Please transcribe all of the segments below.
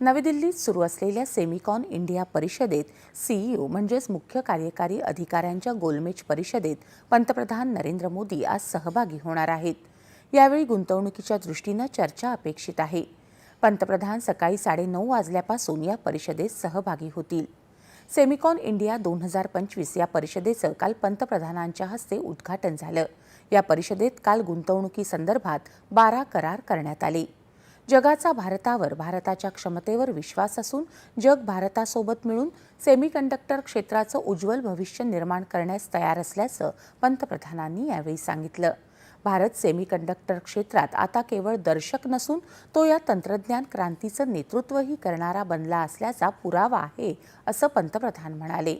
नवी दिल्लीत सुरू असलेल्या सेमिकॉन इंडिया परिषदेत सीईओ म्हणजेच मुख्य कार्यकारी अधिकाऱ्यांच्या गोलमेज परिषदेत पंतप्रधान नरेंद्र मोदी आज सहभागी होणार आहेत. यावेळी गुंतवणुकीच्या दृष्टीनं चर्चा अपेक्षित आहे. पंतप्रधान सकाळी साडेनऊ वाजल्यापासून या परिषदेत सहभागी होतील. सेमिकॉन इंडिया दोन हजार पंचवीस या परिषदेचं काल पंतप्रधानांच्या हस्ते उद्घाटन झालं. या परिषदेत काल गुंतवणुकीसंदर्भात बारा करार करण्यात आले. जगाचा भारतावर भारताच्या क्षमतेवर विश्वास असून जग भारतासोबत मिळून सेमीकंडक्टर क्षेत्राचं उज्ज्वल भविष्य निर्माण करण्यास तयार असल्याचं पंतप्रधानांनी यावेळी सांगितलं. भारत सेमीकंडक्टर क्षेत्रात आता केवळ दर्शक नसून तो या तंत्रज्ञान क्रांतीचं नेतृत्वही करणारा बनला असल्याचा पुरावा आहे असं पंतप्रधान म्हणाले.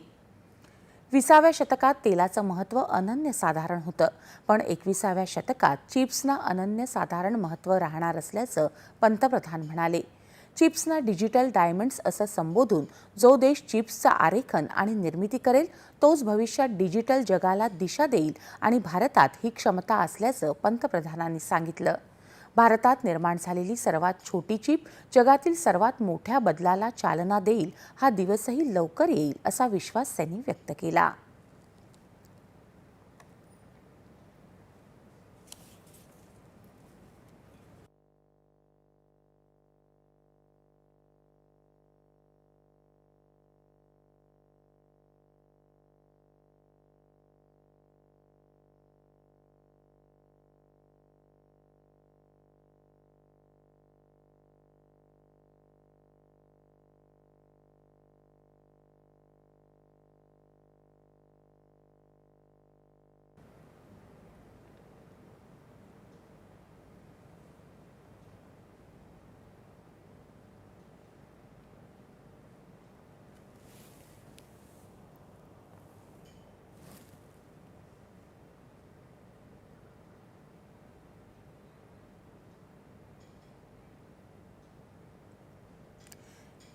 विसाव्या शतकात तेलाचं महत्त्व अनन्यसाधारण होतं. पण एकविसाव्या शतकात चिप्सना अनन्यसाधारण महत्त्व राहणार असल्याचं पंतप्रधान म्हणाले. चिप्सना डिजिटल डायमंड्स असं संबोधून जो देश चिप्सचं आरेखन आणि निर्मिती करेल तोच भविष्यात डिजिटल जगाला दिशा देईल आणि भारतात ही क्षमता असल्याचं पंतप्रधानांनी सांगितलं. भारतात निर्माण झालेली सर्वात छोटी चिप जगातील सर्वात मोठ्या बदलाला चालना देईल हा दिवसही लवकर येईल असा विश्वास त्यांनी व्यक्त केला.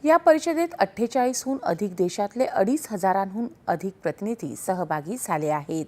या परिषदेत अठ्ठेचाळीसहून अधिक देशातले अडीच हजारांहून अधिक प्रतिनिधी सहभागी झाले आहेत.